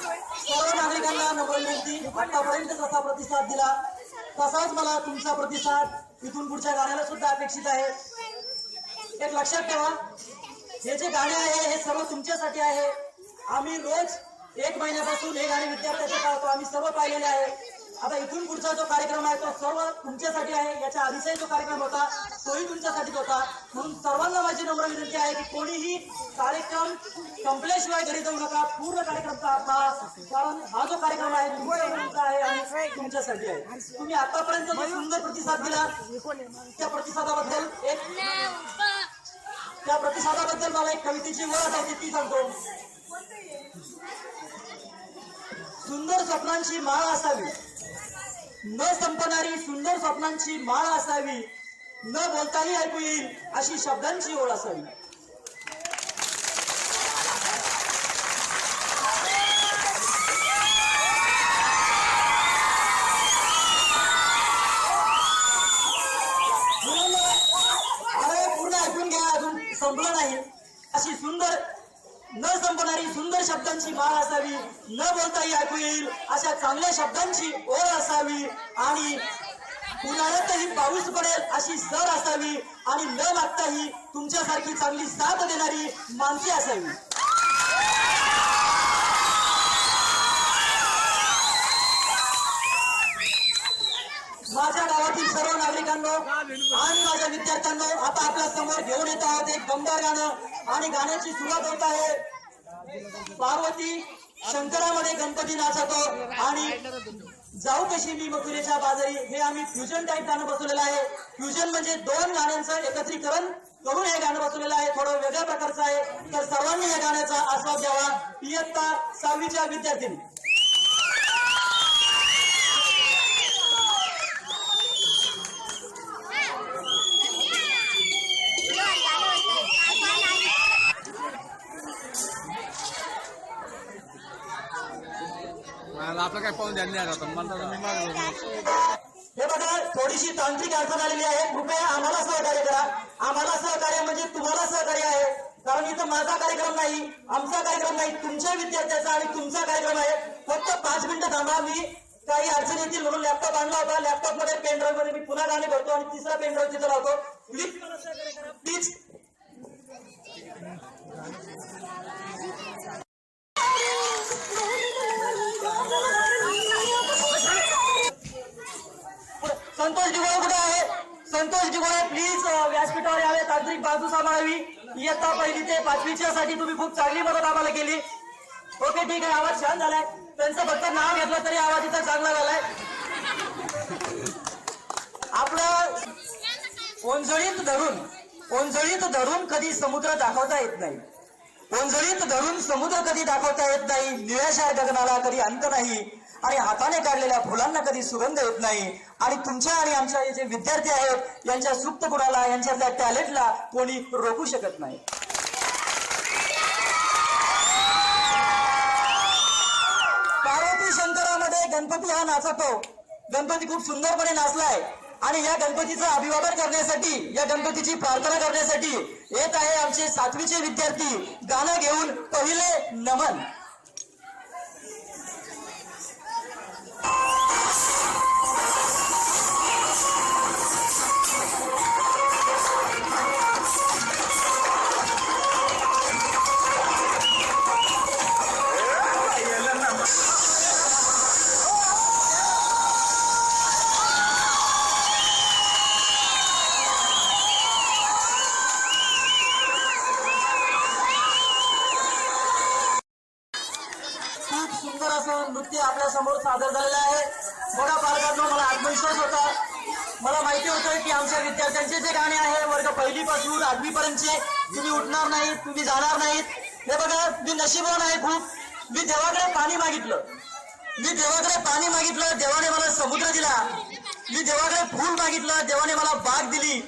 सर्व नागरिकांना नम्र आतापर्यंत जसा प्रतिसाद दिला? तसाच मला तुमचा प्रतिसाद इथून पुढच्या गाण्याला सुद्धा अपेक्षित आहे. एक लक्षात ठेवा हे जे गाणे आहे हे सर्व तुमच्यासाठी आहे. आम्ही रोज एक महिन्यापासून हे गाणे विद्यार्थ्याचे पाहतो आम्ही सर्व पाहिलेले आहे. आता इथून पुढचा जो कार्यक्रम आहे तो सर्व तुमच्यासाठी आहे. याच्या आधीचाही जो कार्यक्रम होता तोही तुमच्यासाठीच होता. म्हणून सर्वांना माझी नम्र विनंती आहे की कोणीही कार्यक्रम संपल्याशिवाय घरी जाऊ नका. पूर्ण कार्यक्रम पहा कारण हा जो कार्यक्रम आहे तुमचा आहे आणि तुमच्यासाठी आहे. तुम्ही आतापर्यंत जो सुंदर प्रतिसाद दिला त्या प्रतिसादाबद्दल एक त्या प्रतिसादाबद्दल मला एक कवितेची ओळख आहे ती सांगतो. सुंदर स्वप्नांची माळ असावी. न संपणारी सुंदर स्वप्नांची माळ असावी. न बोलताही ऐकू येईल अशी शब्दांची ओळ असावी मुलांनो, अरे पूर्ण ऐकून घ्या अजून संपलं नाही अशी सुंदर न संपणारी सुंदर शब्दांची माळ असावी न बोलताही ऐकू येईल अशा चांगल्या शब्दांची ओळ असावी आणि उन्हाळ्यातही पाऊस पडेल अशी सर असावी आणि न मागताही तुमच्यासारखी चांगली साथ देणारी माणसे असावी. माझ्या गावातील सर्व नागरिकांनो आणि माझ्या विद्यार्थ्यांनो आता आपल्यासमोर घेऊन येत आहोत एक दमदार गाणं आणि गाण्याची सुरुवात होत आहे. पार्वती शंकरामध्ये गणपती नाचवतो आणि जाऊ कशी मी मथुरेच्या बाजारी हे आम्ही फ्युजन टाईप गाणं बसवलेलं आहे. फ्युजन म्हणजे दोन गाण्यांचं एकत्रीकरण करून हे गाणं बसवलेलं आहे. थोडं वेगळ्या प्रकारचं आहे. तर सर्वांनी या गाण्याचा आस्वाद घ्यावा. इयत्ता सहावीच्या विद्यार्थ्यांनी मला आपलं काय पाहून ध्यान राहतं मला मी हे बघा थोडीशी तांत्रिक अडचण आलेली आहे. कृपया आम्हाला सहकार्य करा. आम्हाला सहकार्य म्हणजे तुम्हाला सहकार्य आहे. कारण इथं माझा कार्यक्रम नाही आमचा कार्यक्रम नाही तुमच्या विद्यार्थ्याचा आणि तुमचा कार्यक्रम आहे. फक्त पाच मिनिटं थांबा. मी काही अडचण येतील म्हणून लॅपटॉप आणला होता. लॅपटॉपमध्ये पेन ड्राईव्हमध्ये मी पुन्हा गाणे भरतो आणि तिसरा पेन ड्राईव्ह तिथं लावतो. प्लीज मला सहकार्य करा प्लीज संतोष डिगोळे कुठे आहे? संतोष डिगोळे प्लीज व्यासपीठावर यावे. तांत्रिक बाजू सांभाळावी. इयत्ता पहिली ते पाचवीच्या साठी तुम्ही खूप चांगली मदत आम्हाला केली. ओके ठीक आहे. आवाज छान झालाय. त्यांचं फक्त नाव घेतलं तरी आवाज इथं चांगला झालाय. आपलं ओंजळीत धरून ओंजळीत धरून कधी समुद्र दाखवता येत नाही. ओंजळीत धरून समुद्र कधी दाखवता येत नाही. निळ्याशा गगनाला कधी अंत नाही. आणि हाताने काढलेल्या फुलांना कधी सुगंध येत नाही. आणि तुमच्या आणि आमच्या जे विद्यार्थी आहेत यांच्या सुप्त गुणाला यांच्यातल्या टॅलेंटला कोणी रोखू शकत नाही. पार्वती शंकरामध्ये गणपती हा नाचतो. गणपती खूप सुंदरपणे नाचलाय. आणि या गणपतीचं अभिवादन करण्यासाठी या गणपतीची प्रार्थना करण्यासाठी येत आहे आमचे सातवीचे विद्यार्थी. गाणं घेऊन पहिले नमन. नृत्य आपल्यासमोर सादर झालेलं आहे. बघा पालकांचा मला आत्मविश्वास होता. मला माहिती होतं की आमच्या विद्यार्थ्यांचे जे गाणे आहे वर्ग पहिलीपासून आठवीपर्यंतचे तुम्ही उठणार नाहीत तुम्ही जाणार नाहीत. हे बघा मी नशीबवान आहे खूप. मी देवाकडे पाणी मागितलं. मी देवाकडे पाणी मागितलं देवाने मला समुद्र दिला. मी देवाकडे फूल मागितलं देवाने मला बाग दिली.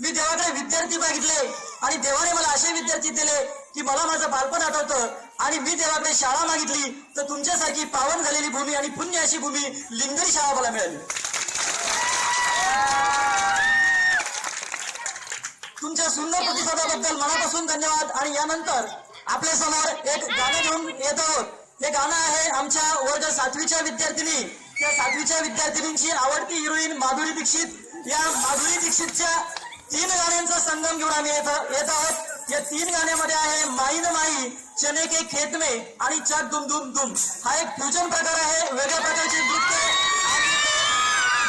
मी देवाकडे विद्यार्थी मागितले आणि देवाने मला असे विद्यार्थी दिले की मला माझं बालपण आठवतं. आणि मी देवाकडे शाळा मागितली तर तुमच्यासारखी पावन झालेली भूमी आणि पुण्य अशी भूमी लिंगरी शाळा मला मिळाली. तुमच्या सुंदर प्रतिसादाबद्दल मनापासून धन्यवाद. आणि यानंतर आपल्यासमोर एक गाणं घेऊन येत आहोत. हे गाणं आहे आमच्या वर्ग सातवीच्या विद्यार्थिनी. त्या सातवीच्या विद्यार्थिनींची आवडती हिरोईन माधुरी दीक्षित. या माधुरी दीक्षितच्या तीन गाण्यांचा संगम घेऊन आम्ही येत आहोत. या तीन गाण्यामध्ये आहे माई न माई चने के खेत में आणि चक दुम दुम दुम. हा एक फ्युजन प्रकार आहे वेगळ्या प्रकारचे नृत्य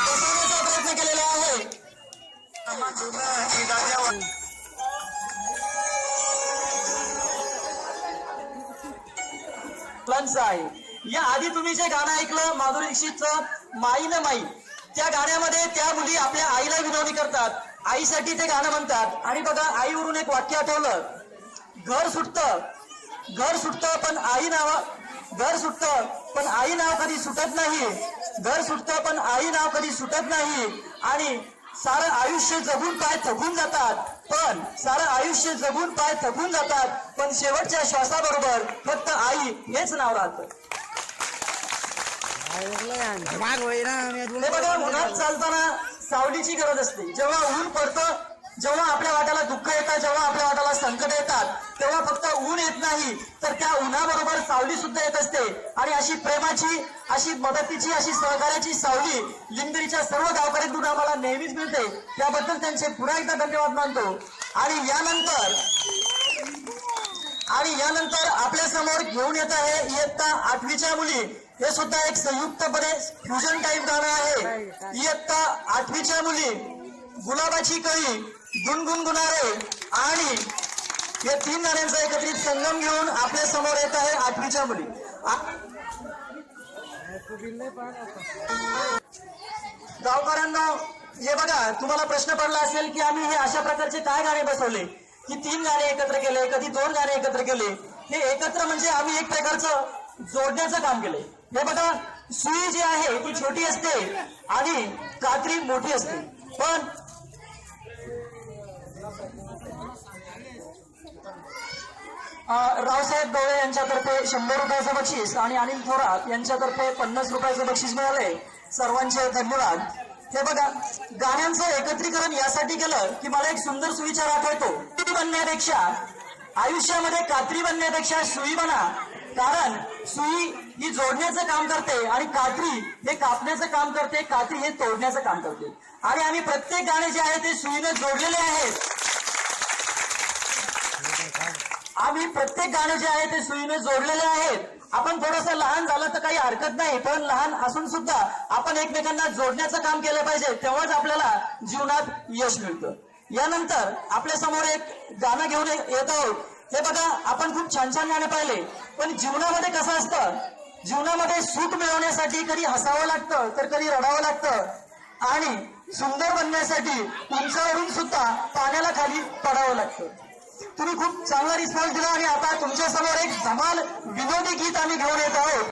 बसवण्याचा प्रयत्न केलेला आहे. लंच आहे. या आधी तुम्ही जे गाणं ऐकलं माधुरी दीक्षितचं माई न माई त्या गाण्यामध्ये त्या मुली आपल्या आईला विनवणी करतात. आईसाठी ते गाणं म्हणतात. आणि बघा आईवरून एक वाक्य आठवलं. घर सुटतं. घर सुटतं पण आई नाव घर सुटतं पण आई नाव कधी सुटत नाही. घर सुटतं पण आई नाव कधी सुटत नाही. आणि सारं आयुष्य जगून पाय थकून जातात. पण सारं आयुष्य जगून पाय थकून जातात. पण शेवटच्या श्वासाबरोबर फक्त आई हेच नाव राहतं. हे बघा उन्हात चालताना सावलीची गरज असते. जेव्हा ऊन पडतं जेव्हा आपल्या वाट्याला दुःख येतात जेव्हा आपल्या वाट्याला संकट येतात तेव्हा फक्त ऊन येत नाही तर त्या उन्हाबरोबर सावली सुद्धा येत असते. आणि अशी प्रेमाची अशी मदतीची अशी सहकार्याची सावली लिंगरीच्या सर्व गावकऱ्यांकडून आम्हाला नेहमीच मिळते. त्याबद्दल त्यांचे पुन्हा एकदा धन्यवाद मानतो. आणि यानंतर आणि यानंतर आपल्यासमोर घेऊन येत आहे इयत्ता आठवीच्या मुली. हे सुद्धा एक संयुक्तपणे फ्युजन टाईप गाणं आहे. इयत्ता आठवीच्या मुली गुलाबाची कळी गुणगुणगुणारे आणि या तीन गाण्यांचा एकत्रित संगम घेऊन आपल्यासमोर येत आहे आठवीच्या मुली. गावकऱ्यांना हे बघा तुम्हाला प्रश्न पडला असेल की आम्ही हे अशा प्रकारचे काय गाणे बसवले? की तीन गाणे एकत्र केले कधी दोन गाणे एकत्र केले? हे एकत्र म्हणजे आम्ही एक प्रकारचं जोडण्याचं काम केलंय हे बघा सुई जी आहे ती छोटी असते आणि कात्री मोठी असते. पण रावसाहेब डोळे यांच्यातर्फे शंभर रुपयाचं बक्षीस आणि अनिल थोरात यांच्यातर्फे पन्नास रुपयाचं बक्षीस मिळाले सर्वांचे धन्यवाद. हे बघा गाण्यांचं एकत्रीकरण यासाठी केलं की मला एक सुंदर सुविचार आठवतो बनण्यापेक्षा आयुष्यामध्ये कात्री बनण्यापेक्षा सुई बना. कारण सुई ही जोडण्याचं काम करते आणि कात्री हे कापण्याचं काम करते कात्री हे तोडण्याचं काम करते. आणि आम्ही प्रत्येक गाणे जे आहे ते सुईने जोडलेले आहेत. आम्ही प्रत्येक गाणे जे आहे ते सुईने जोडलेले आहेत. आपण थोडस लहान झालं तर काही हरकत नाही पण लहान असून सुद्धा आपण एकमेकांना जोडण्याचं काम केलं पाहिजे तेव्हाच आपल्याला जीवनात यश मिळतं. यानंतर आपल्यासमोर एक गाणं घेऊन येत आहोत. हे बघा आपण खूप छान छान गाणे पाहिले. पण जीवनामध्ये कसं असतं? जीवनामध्ये सुख मिळवण्यासाठी कधी हसावं लागतं तर कधी रडावं लागतं. आणि सुंदर बनण्यासाठी उंचावरून सुद्धा पाण्याला खाली पडावं लागतं. तुम्ही खूप चांगला रिस्पॉन्स दिला आणि आता तुमच्यासमोर एक धमाल विनोदी गीत आम्ही घेऊन येत आहोत.